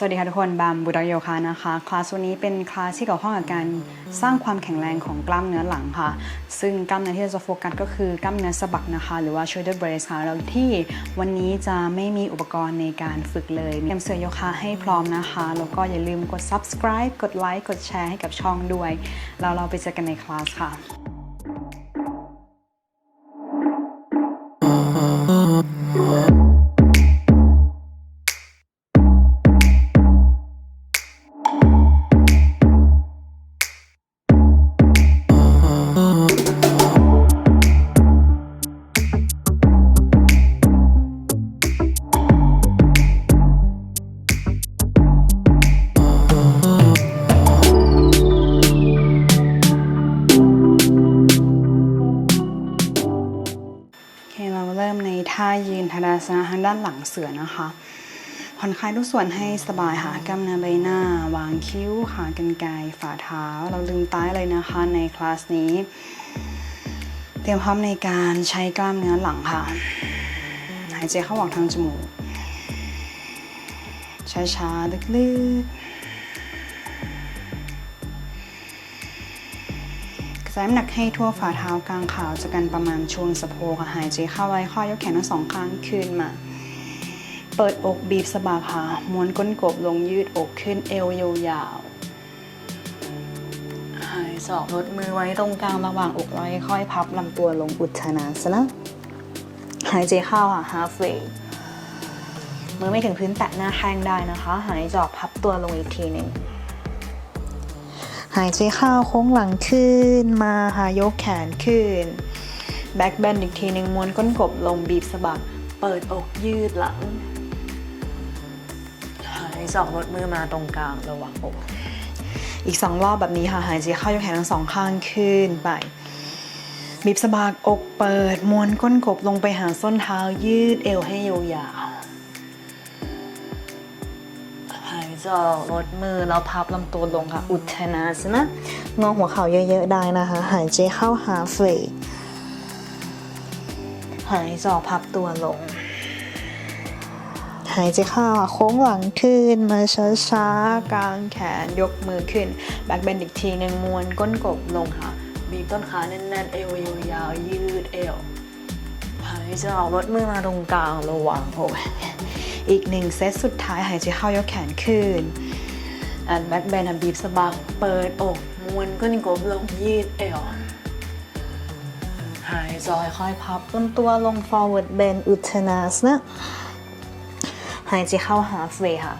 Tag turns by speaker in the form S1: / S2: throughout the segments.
S1: สวัสดีค่ะทุกคนบัมบุตรโยคะนะคะคลาสวันนี้เป็นคลาสที่เกี่ยวข้องกับการสร้างความแข็งแรงของกล้ามเนื้อหลังค่ะ ซึ่งกล้ามเนื้อที่เราจะโฟกัสก็คือกล้ามเนื้อสะบักนะคะ หรือว่า shoulder brace ค่ะแล้วที่วันนี้จะไม่มีอุปกรณ์ในการฝึกเลยเตรียมเสื้อโยคะให้พร้อมนะคะ แล้วก็อย่าลืมกด subscribe กดไลค์กดแชร์ให้กับช่องด้วยแล้วเราไปเจอกันในคลาสค่ะ ยืนทาราสนะทางด้านหลังเสือนะคะผ่อนคลายทุกส่วนให้สบายค่ะกล้ามเนื้อใบหน้า วางคิ้วขากรรไกรฝ่าเท้า เราลืมตายเลยนะคะในคลาสนี้ เตรียมพร้อมในการใช้กล้ามเนื้อหลังค่ะ หายใจเข้าออกทางจมูกช้าๆลึกๆ น้ำหนักให้ทั่วฝ่าเท้ากลางขาจะกันประมาณช่วงสะโพกหายใจเข้าไว้ค่อยยกแขนทั้งสองข้างขึ้นมา เปิดอกบีบสะบักค่ะม้วนก้นกบลงยืดอกขึ้นเอวยาวๆหายใจออกลดมือไว้ตรงกลางระหว่างอกไว้ค่อยพับลำตัวลงอุทานาสนะหายใจเข้าค่ะ halfway มือไม่ถึงพื้นแตะหน้าแข้งได้นะคะ หายใจออกพับตัวลงอีกทีหนึ่ง หายใจเข้าโค้งหลังขึ้นมาค่ะยกแขนขึ้น แบ็กแบนอีกทีหนึ่งม้วนก้นกบลงบีบสะบัก เปิดอกยืดหลัง หายใจออกลดมือมาตรงกลางระหว่างอก อีกสองรอบแบบนี้ค่ะหายใจเข้ายกแขนทั้งสองข้างขึ้นไปบีบสะบักอกเปิดม้วนก้นกบลงไปหาส้นเท้ายืดเอวให้ยาว จอลดมือแล้วพับลำตัวลงค่ะ อุทานาสนะงอหัวเข่าเยอะๆได้นะคะ หายใจเข้าหาเฟยหายจออพับตัวลง หายใจเข้าโค้งหลังขึ้นมาช้าๆกางแขนยกมือขึ้น แบ็คเบนอีกทีหนึ่งมวนก้นกบลงค่ะ บีบต้นขาแน่นๆ เอวยาวยืดเอว หายใจออกลดมือมาตรงกลางระหว่างอก อีกหนึ่งเซตสุดท้ายหายใจเข้ายกแขนขึ้นอันแบ็คแบนบีบสะบักเปิดอกม้วนก้นกบลงยืดเอวหายใจค่อยพับต้นตัวลง forward bend อุทธานาสนะหายใจเข้า halfway ค่ะ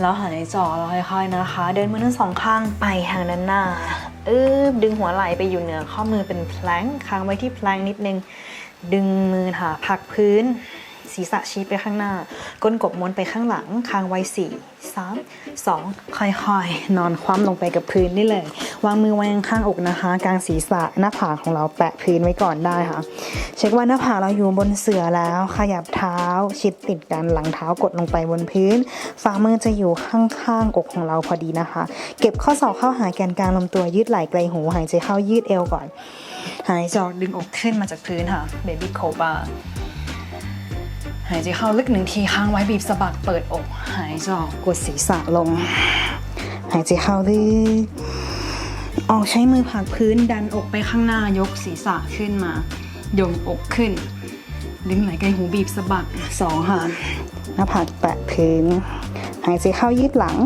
S1: แล้วหายใจออกค่อยๆนะคะ เดินมือทั้งสองข้างไปทางด้านหน้าอึบดึงหัวไหล่ไปอยู่เหนือข้อมือเป็นแพลงค้างไว้ที่แพลงนิดนึง ดึงมือค่ะผลักพื้น ศีรษะชี้ไปข้างหน้า ก้นกบม้วนไปข้างหลัง คางไว้สี่สามสองค่อยๆ นอนคว่ำลงไปกับพื้นได้เลย วางมือไว้ข้างอกนะคะ กลางศีรษะหน้าผากของเราแปะพื้นไว้ก่อนได้ค่ะ เช็คว่าหน้าผากเราอยู่บนเสื่อแล้ว ขยับเท้า ชิดติดกันหลังเท้ากดลงไปบนพื้น ฝ่ามือจะอยู่ข้างๆอกของเราพอดีนะคะ เก็บข้อศอกเข้าหาแกนกลางลำตัวยืดไหล่ไกลหูหายใจเข้ายืดเอวก่อน หายใจออกดึงอกขึ้นมาจากพื้นค่ะเบบี้โคบา หายใจเข้าลึกหนึ่งทีค้างไว้บีบสะบักเปิดอก หายใจออกกดศีรษะลง หายใจเข้าลึกออกใช้มือผลักพื้นดันอกไปข้างหน้ายกศีรษะขึ้นมาโยงอกขึ้น ดึงไหล่ไกลหูบีบสะบักสองค่ะหน้าผากแตะพื้น หายใจเข้ายืดหลัง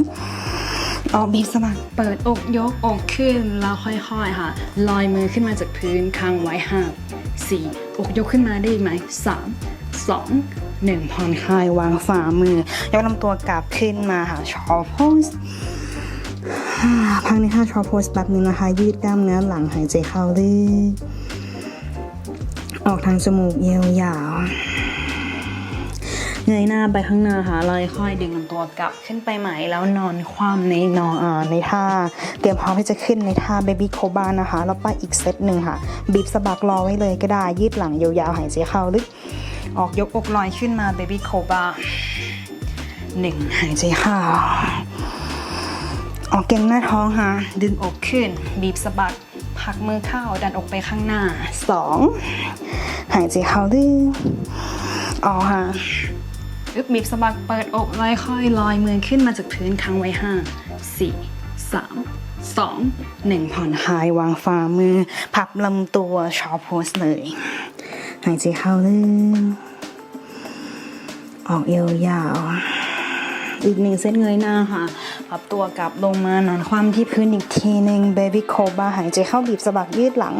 S1: ออกบีบสะบักเปิดอกยกอกขึ้นแล้วค่อยๆค่ะลอยมือขึ้นมาจากพื้นค้างไว้ห้าสี่อกยกขึ้นมาได้อีกไหมสาม สองหนึ่งผ่อนคลายวางฝ่ามือยกลำตัวกลับขึ้นมาค่ะชอโพสพักในท่าชอโพสแป๊บนึงนะคะ ยืดกล้ามเนื้อหลังหายใจเข้าลึกออกทางจมูกยาวๆเงยหน้าไปข้างหน้าค่ะลอยค่อยดึงลำตัวกลับขึ้นไปใหม่แล้วนอนคว่ำในนอนในท่า เตรียมพร้อมที่จะขึ้นในท่า Baby c o b a นะคะ แล้วไปอีกเซตหนึ่งค่ะ บีบสะบักรอไว้เลยก็ได้ยืดหลังยาวๆหายใจเข้าลึก ออกยกอกลอยขึ้นมา Baby c o b a หนึ่งหายใจเข้าออกเก่งหน้าท้องค่ะดึงอกขึ้น บีบสะบักผลักมือเข้าดันอกไปข้างหน้าสองหายใจเข้าลึกออกค่ะ
S2: อึบบีบสะบักเปิดอกลอยค่อยลอยมือขึ้นมาจากพื้นค้างไว้ห้าสี่สามสองหนึ่งผ่อนคลายวางฝ่ามือ พับลำตัวชอโพสเลยายใจเข้าลึกออกยาวๆอีกหนึ่งเซตเงยหน้าค่ะพับตัวกลับลงมานอนคว่ำที่พื้นอีกทีหนึ่งเบบี้โคบาหายใจเข้าบีบสะบักยืดหลัง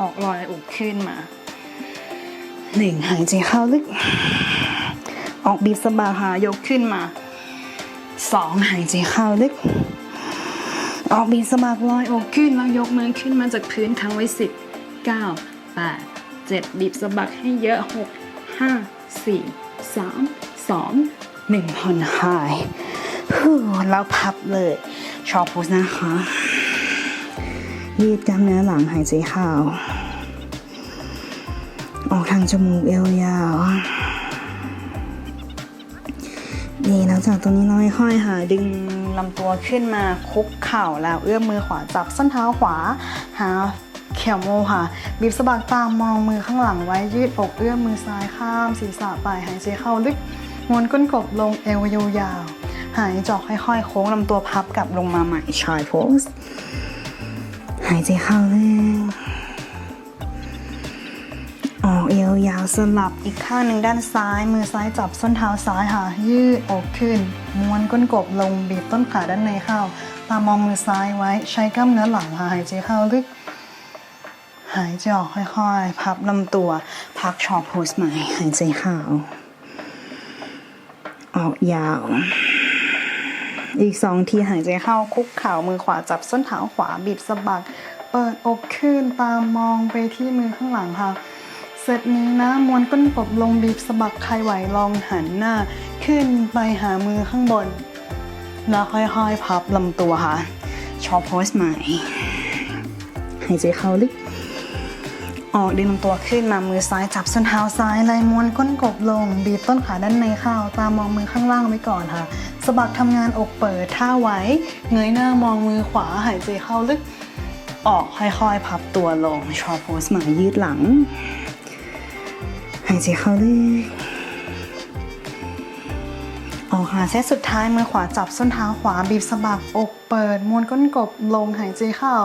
S2: ออกลอยอกขึ้นมาหนึ่งหายใจเข้าลึก ออกบีบสะบักหายกขึ้นมาสองหายใจเข้าลึก ออกบีบสะบักลอยอกขึ้นแล้วยกมือขึ้นมาจากพื้นทั้งไว้สิบเก้าแปด เจ็ดบีบสะบักให้เยอะหกห้าสี่สามสองหนึ่งผ่อนคลายฮู้แล้วพับเลยชอบโพสนะคะยืดกล้ามเนื้อหลังหายใจเข้าออกทางจมูกเอวยาวดีหลังจากตรงนี้เราค่อยๆค่ะดึงลำตัวขึ้นมาคุกเข่าแล้วเอื้อมมือขวาจับส้นเท้าขวาหา เขียวโมค่ะ บีบสะบักตามมองมือข้างหลังไว้ยืดอกเอื้อมมือซ้ายข้าม ศีรษะไปหายใจเข้าลึกม้วนก้นกบลงเอวยาว หายจอกค่อยๆ โค้งลำตัวพับกลับลงมาใหม่ชายโพสหายใจเข้าลึกออกเอวยาวสลับอีกข้างหนึ่งด้านซ้าย มือซ้ายจับส้นเท้าซ้ายค่ะ ยืดอกขึ้น ม้วนก้นกบลงบีบต้นขาด้านในเข้า ตามองมือซ้ายไว้ใช้กล้ามเนื้อหลังหายใจเข้าลึก หายใจออกค่อยๆ พับลำตัว พักชอโพสใหม่หายใจเข้าออกยาว อีกสองทีหายใจเข้าคุกเข่ามือขวาจับส้นเท้าขวาบีบสะบัก เปิดอกขึ้นตามมองไปที่มือข้างหลังค่ะเสร็จนี้นะม้วนก้นกบลงบีบสะบักใครไหวลองหันหน้า ขึ้นไปหามือข้างบน แล้วค่อยๆ พับลำตัวค่ะชอโพสใหม่หายใจเข้าลึก ออกดึงลำตัวขึ้นมามือซ้ายจับส้นเท้าซ้ายเลยม้วนก้นกบลง บีบต้นขาด้านในเข้าตามองมือข้างล่างไว้ก่อนค่ะสะบักทำงานอกเปิดท่าไว้ เงยหน้ามองมือขวาหายใจเข้าลึก ออกค่อยๆ พับตัวลงชอโพสหม่ยืดหลัง หายใจเข้าลึกออกหาเซตสุดท้ายมือขวาจับส้นเท้าขวาบีบสะบักอกเปิดม้วนก้นกบลงหายใจเข้า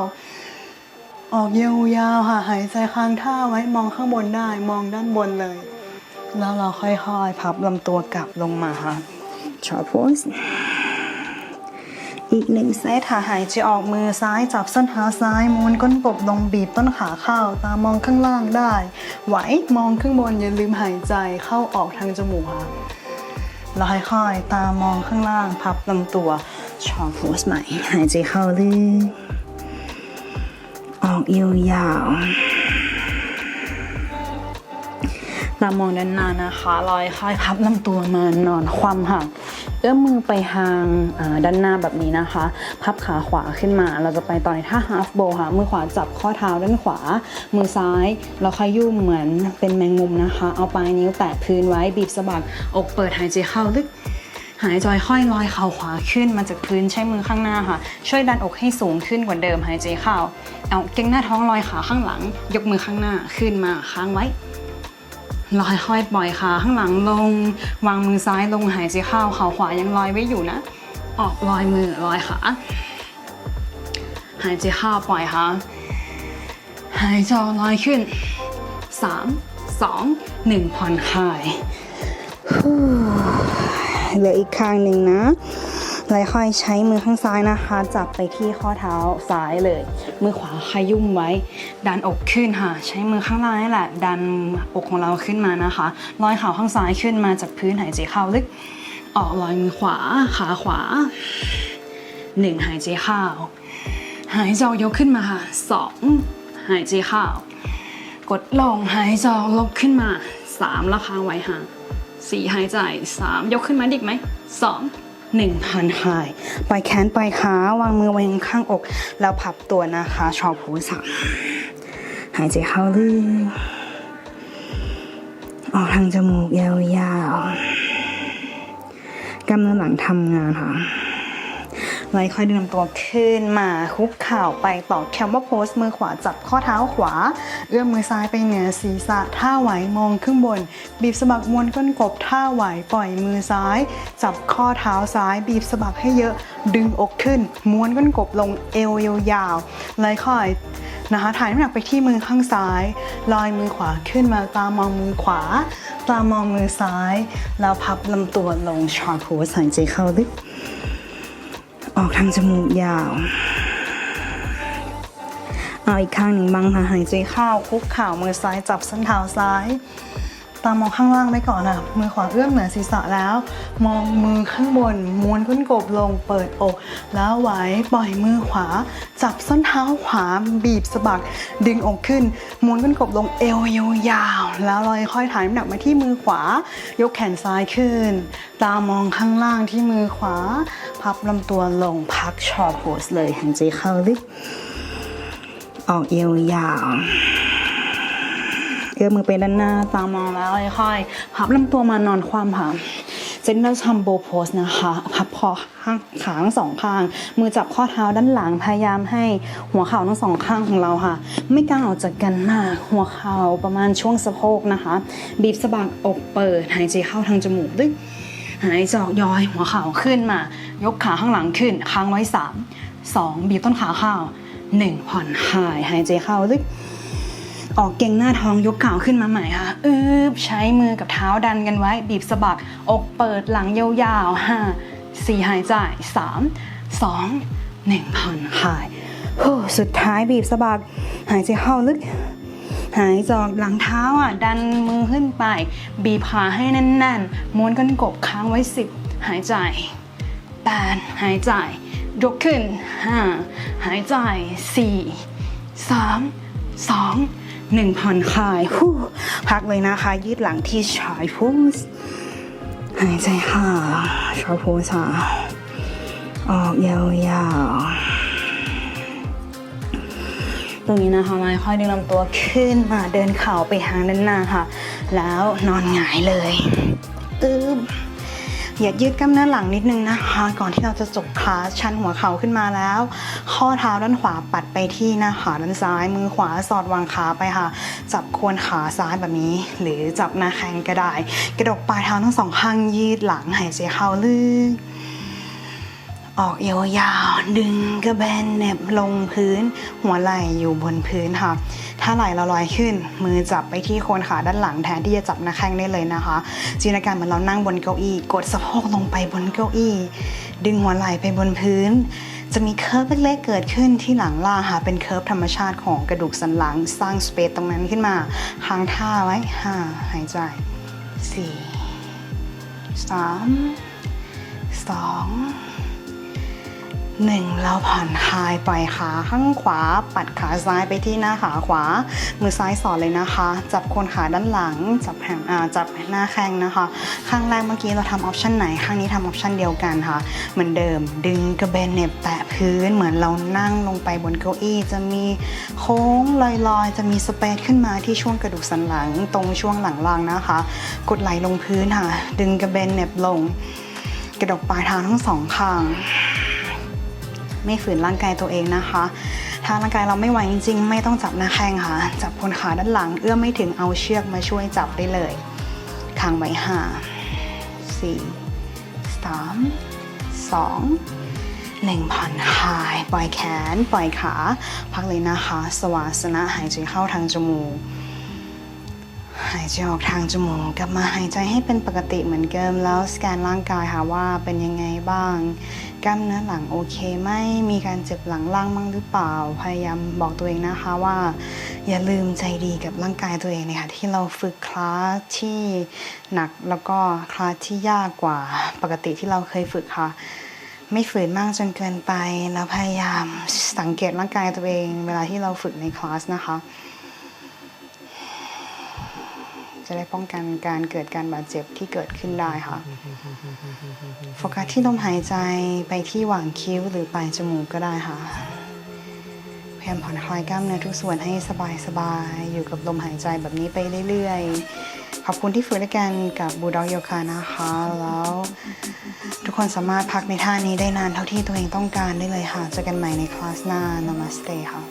S2: ออกยาวๆค่ะหายใจค้างท่าไว้มองข้างบนได้ มองด้านบนเลย แล้วเราค่อยๆ พับลำตัวกลับลงมาค่ะชอโพสอีกหนึ่งเซตค่ะหายใจออกมือซ้ายจับส้นเท้าซ้ายม้วนก้นกบลงบีบต้นขาเข้า ตามองข้างล่างได้ ไหวมองข้างบนอย่าลืมหายใจเข้าออกทางจมูกค่ะแล้วค่อยๆตามองข้างล่างพับลำตัวชอโพสใหม่หายใจเข้าลึก ยาวๆตามองด้านหน้านะคะลอยค่อยพับลำตัวมานอนคว่ำค่ะเอื้อมมือไปทางด้านหน้าแบบนี้นะคะ พับขาขวาขึ้นมา เราจะไปต่อในท่า half bow ค่ะ มือขวาจับข้อเท้าด้านขวา มือซ้าย เราขยุ่มเหมือนเป็นแมงมุมนะคะ เอาปลายนิ้วแตะพื้นไว้บีบสะบักอกเปิดหายใจเข้าลึก หายใจค่อยลอยเข่าขวาขึ้นมาจากพื้นใช้มือข้างหน้าค่ะ ช่วยดันอกให้สูงขึ้นกว่าเดิมหายใจเข้าเอาเก่งหน้าท้องลอยขาข้างหลัง ยกมือข้างหน้าขึ้นมาค้างไว้ลอยค่อยปล่อยขาข้างหลังลง วางมือซ้ายลงหายใจเข้าเข่าขวายังลอยไว้อยู่นะ ออกลอยมือลอยขาหายใจเข้าปล่อยค่ะหายใจลอยขึ้นสามสองหนึ่งผ่อนคลาย เหลืออีกข้างหนึ่งนะแล้วค่อยใช้มือข้างซ้ายนะคะ จับไปที่ข้อเท้าซ้ายเลย มือขวาขยุ่มไว้ ดันอกขึ้นค่ะ ใช้มือข้างล่างนี่แหละ ดันอกของเราขึ้นมานะคะลอยเข่าข้างซ้ายขึ้นมาจากพื้นหายใจเข้าลึก ออกลอยมือขวาขาขวาหนึ่งหายใจเข้าหายใจออกยกขึ้นมาค่ะสองหายใจเข้ากดลงหายใจออกลบขึ้นมาสามล้วค้างไว้ค่ะ สี่หายใจสามยกขึ้นมาดิกไหมสองหนึ่งผ่อนหายปล่อยแขนปล่อยขาวางมือไว้ข้างอก แล้วพับตัวนะคะชอบหูสามหายใจเข้าลึกออกทางจมูกยาวๆกำลังหลังทำงานค่ะ ไล่ค่อยดึงลำตัวขึ้นมาคุกเข่าไปต่อแคมว่าโพสมือขวาจับข้อเท้าขวา เอื้อมมือซ้ายไปเหนือศีรษะท่าไหวมองขึ้นบน บีบสะบักมวนก้นกบท่าไหวปล่อยมือซ้าย จับข้อเท้าซ้าย บีบสะบักให้เยอะ ดึงอกขึ้น ม้วนก้นกบลงเอวยาวๆไล่ค่อยนะคะถ่ายน้ำหนักไปที่มือข้างซ้าย ลอยมือขวาขึ้นมาตามองมือขวา ตามองมือซ้าย แล้วพับลำตัวลงชาร์โพสหายใจเข้าลึก ออกทางจมูกยาว เอาอีกข้างหนึ่งบ้างค่ะหายใจเข้าคุกเข่ามือซ้ายจับส้นเท้าซ้าย ตามองข้างล่างไว้ก่อนอะมือขวาเอื้อมเหนือศีรษะแล้ว มองมือข้างบน ม้วนก้นกบลงเปิดอก แล้วไหวปล่อยมือขวา จับส้นเท้าขวาบีบสะบัก ดึงอกขึ้น ม้วนก้นกบลงเอวยาวๆแล้วลอยค่อยถ่ายน้ำหนักมาที่มือขวา ยกแขนซ้ายขึ้น ตามองข้างล่างที่มือขวา พับลำตัวลงพักชอร์โพสเลยหายใจเข้าลึกออกเอวยาว เอื้อมมือไปด้านหน้าตามองแล้วค่อยๆพับลำตัวมานอนคว่ำค่ะเจนเราทำโบโพสนะคะพับคอข้างขาทั้งสองข้าง มือจับข้อเท้าด้านหลังพยายามให้หัวเข่าทั้งสองข้างของเราค่ะ ไม่กางออกจากกันมากหัวเข่าประมาณช่วงสะโพกนะคะ บีบสะบักอกเปิดหายใจเข้าทางจมูกดึกหายใจออกย้อยหัวเข่าขึ้นมา ยกขาข้างหลังขึ้นค้างไว้สามสองบีบต้นขาเข้าหนึ่งผ่อนคลายหายใจเข้าลึก ออกเก่งหน้าท้องยกเข่าขึ้นมาใหม่ค่ะอืบใช้มือกับเท้าดันกันไว้ บีบสะบัก อกเปิดหลังยาวๆห้าสี่หายใจสามสองหนึ่งผ่อนคลายสุดท้ายบีบสะบัก หายใจเข้าลึก หายจอกหลังเท้าอะ ดันมือขึ้นไป บีบขาให้แน่นๆ ม้วนกันกบค้างไว้สิบหายใจแปดหายใจยกขึ้นห้าหายใจสี่สามสอง หนึ่งผ่อนคลายพักเลยนะคะ ยืดหลังที่ชายพูสหายใจเข้าชายพูสค่ะออกยาวๆตรงนี้นะคะเราค่อยดึงลำตัวขึ้นมาเดินเข่าไปทางด้านหน้าค่ะ แล้วนอนหงายเลยตึ๊บ อย่ายืดกล้ามเนื้อหลังนิดนึงนะคะ ก่อนที่เราจะจบคลาสชันหัวเข่าขึ้นมาแล้ว ข้อเท้าด้านขวาปัดไปที่หน้าขาด้านซ้าย มือขวาสอดวางขาไปค่ะ จับโคนขาซ้ายแบบนี้ หรือจับหน้าแข้งก็ได้ กระดกปลายเท้าทั้งสองข้างยืดหลังหายใจเข้าลึก ออกยาวๆดึงกระแบนเน็บลงพื้น หัวไหล่อยู่บนพื้นค่ะ ถ้าไหล่เราลอยขึ้น มือจับไปที่โคนขาด้านหลังแทนที่จะจับหน้าแข้งได้เลยนะคะจินตนาการเหมือนเรานั่งบนเก้าอี้ กดสะโพกลงไปบนเก้าอี้ ดึงหัวไหล่ไปบนพื้น จะมีเคิร์ฟเล็กๆเกิดขึ้นที่หลังล่างค่ะเป็นเคิร์ฟธรรมชาติของกระดูกสันหลังสร้างสเปซตรงนั้นขึ้นมาค้างท่าไว้ห้าหายใจสี่สามสอง หนึ่งเราผ่อนคลายปล่อยขาข้างขวา ปัดขาซ้ายไปที่หน้าขาขวา มือซ้ายสอดเลยนะคะ จับโคนขาด้านหลัง จับแผ่นจับหน้าแข้งนะคะ ข้างแรกเมื่อกี้เราทำออปชันไหน ข้างนี้ทำออปชันเดียวกันค่ะ เหมือนเดิม ดึงกระเบนเน็บแตะพื้น เหมือนเรานั่งลงไปบนเก้าอี้ จะมีโค้งลอยๆ จะมีสเปซขึ้นมาที่ช่วงกระดูกสันหลัง ตรงช่วงหลังล่างนะคะ กดไหลลงพื้นค่ะ ดึงกระเบนเน็บลง กระดกปลายเท้าทั้งสองข้าง ไม่ฝืนร่างกายตัวเองนะคะ ถ้าร่างกายเราไม่ไหวจริง ๆ ไม่ต้องจับหน้าแข้งค่ะ จับคนขาด้านหลัง เอื้อมไม่ถึงเอาเชือกมาช่วยจับได้เลยค้างไว้ห้าสี่สามสองหนึ่งผ่อนคลาย ปล่อยแขน ปล่อยขา พักเลยนะคะ สวาสนะหายใจเข้าทางจมูก หายใจออกทางจมูกกลับมาหายใจให้เป็นปกติเหมือนเดิมแล้วสแกนร่างกายค่ะว่าเป็นยังไงบ้าง กล้ามเนื้อหลังโอเคไหมมีการเจ็บหลังล่างบ้างหรือเปล่า พยายามบอกตัวเองนะคะว่า อย่าลืมใจดีกับร่างกายตัวเองเลยค่ะที่เราฝึกคลาสที่หนักแล้วก็คลาสที่ยากกว่าปกติที่เราเคยฝึกค่ะไม่ฝืนมากจนเกินไปแล้วพยายามสังเกตร่างกายตัวเอง เวลาที่เราฝึกในคลาสนะคะ จะได้ป้องกันการเกิดการบาดเจ็บที่เกิดขึ้นได้ค่ะ โฟกัสที่ลมหายใจไปที่หว่างคิ้วหรือปลายจมูกก็ได้ค่ะ พยายามผ่อนคลายกล้ามเนื้อทุกส่วนให้สบายๆอยู่กับลมหายใจแบบนี้ไปเรื่อยๆ ขอบคุณที่ฝึกด้วยกันกับบูด็อกโยคะนะคะ แล้ว ทุกคนสามารถพักในท่านี้ได้นานเท่าที่ตัวเองต้องการได้เลยค่ะ เจอกันใหม่ในคลาสหน้า Namaste ค่ะ